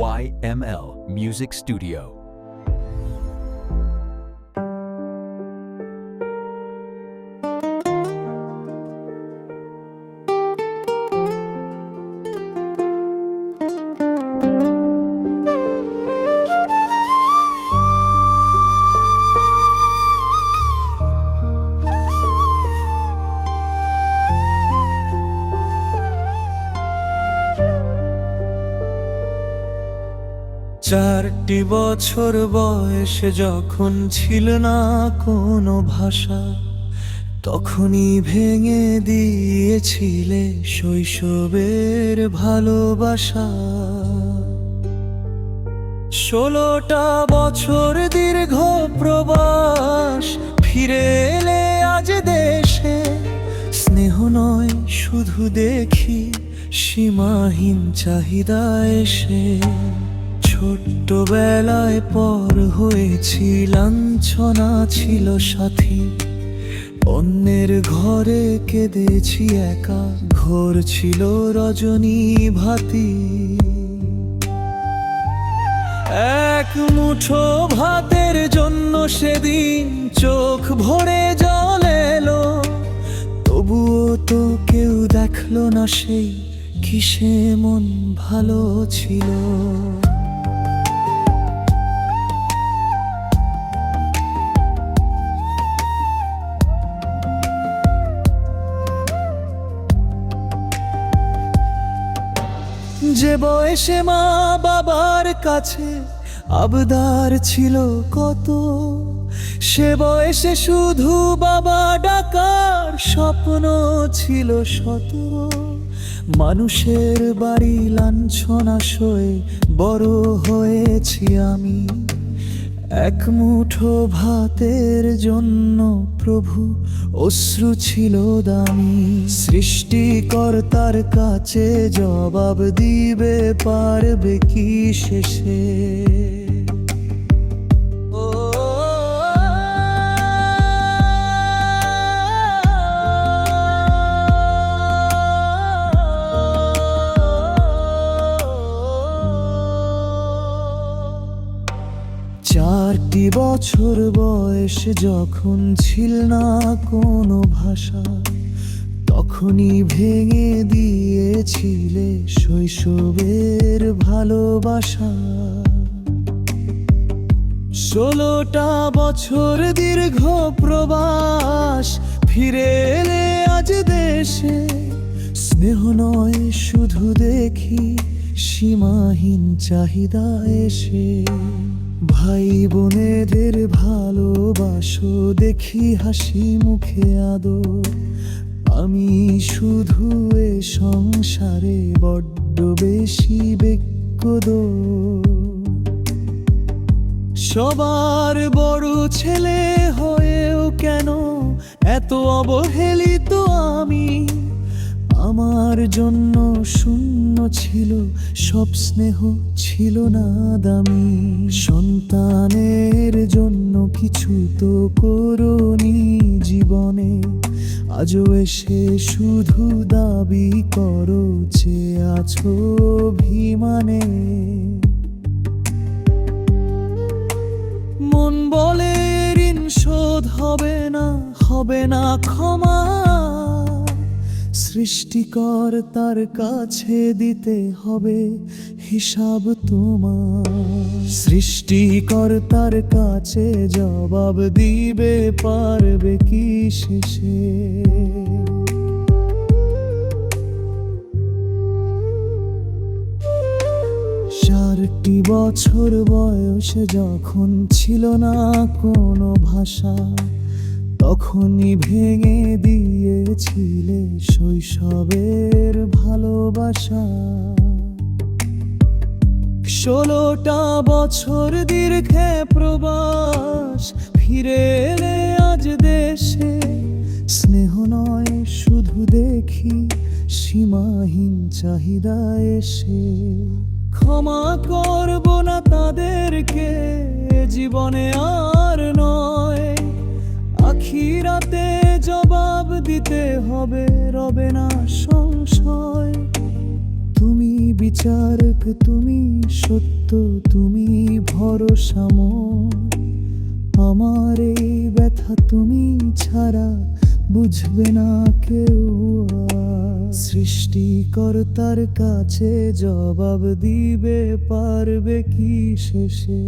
YML Music Studio. চারটি বছর বয়সে যখন ছিল না কোনো ভাষা, তখনই ভেঙে দিয়েছিলে শৈশবের ভালোবাসা। ষোলোটা বছর দীর্ঘ প্রবাস, ফিরে এলে আজ দেশে। স্নেহ নয়, শুধু দেখি সীমাহীন চাহিদা এসে। ছোট্টবেলায় পর হয়েছি, লাঞ্ছনা ছিল সাথী। অন্যের ঘরে কেঁদেছি একা, ঘোর ছিল রজনী ভাতি। এক মুঠো ভাতের জন্য সেদিন চোখ ভরে জল এলো। তবুও তো কেউ দেখল না সেই, কিসে মন ভালো ছিল। যে বয়সে মা বাবার কাছে আবদার ছিল কত, সে বয়সে শুধু বাবা ডাকার স্বপ্ন ছিল শত মানুষের বাড়ি লাঞ্ছনা সয়ে বড় হয়েছি আমি। এক মুঠো ভাতের জন্য প্রভু অশ্রু ছিল দামি। সৃষ্টিকর্তার কাছে জবাব দিবে পারবে কি শেষে? চারটি বছর বয়স যখন ছিল না কোনো ভাষা, তখনই ভেঙে দিয়েছিলে শৈশবের ভালোবাসা। ষোলোটা বছর দীর্ঘ প্রবাস, ফিরে এলে আজ দেশে স্নেহ নয়, শুধু দেখি সীমাহীন চাহিদা এসে ভাই বোনেদের ভালোবাসো, দেখি হাসি মুখে আদর। আমি শুধু এ সংসারে বড্ড বেশি বেকদর সবার বড় ছেলে হয়েও কেন এত অবহেলিত আমি? আমার জন্য শূন্য ছিল, সব স্নেহ ছিল না দামি। সন্তানের জন্য কিছু তো করনি জীবনে, আজও এসে শুধু দাবি করো যে আছো অভিমানে। মন বলে ঋণ শোধ হবে না হবে না ক্ষমা। সৃষ্টিকর্তার কাছে দিতে হবে হিসাব তোমার। সৃষ্টিকর্তার কাছে জবাব দিবে পারবে কি শেষে। চারটি বছর বয়সে যখন ছিল না কোনো ভাষা তখনই ভেঙে দিয়েছিলে শৈশবের ভালোবাসা। ষোলোটা বছর দীর্ঘে প্রবাস, ফিরে এলে আজ দেশে। স্নেহ নয়, শুধু দেখি সীমাহীন চাহিদা এসে। ক্ষমা করব না তাদেরকে, জীবনে আর নয়। আখিরাতে জবাব দিতে হবে রবে না সংশয় তুমি বিচারক, তুমি সত্য, তুমি ভরসা মোর। আমার এই ব্যথা তুমি ছাড়া বুঝবে না কেউ। সৃষ্টিকর্তার কাছে জবাব দিবে, পারবে কি শেষে